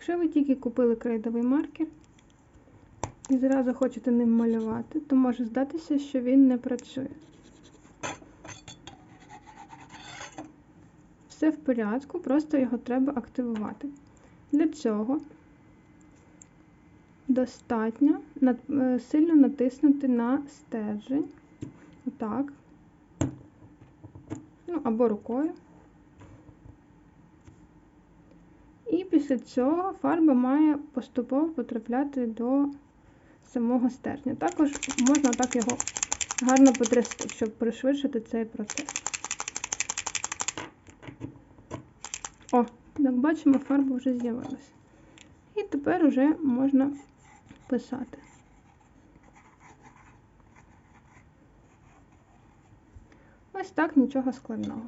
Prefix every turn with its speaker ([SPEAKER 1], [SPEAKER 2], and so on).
[SPEAKER 1] Якщо ви тільки купили крейдовий маркер і зразу хочете ним малювати, то може здатися, що він не працює. Все в порядку, просто його треба активувати. Для цього достатньо е, сильно натиснути на стержень. Отак. Ну, або рукою. І після цього фарба має поступово потрапляти до самого стержня. Також можна так його гарно потрясти, щоб пришвидшити цей процес. О, як бачимо, фарба вже з'явилася. І тепер вже можна писати. Ось так нічого складного.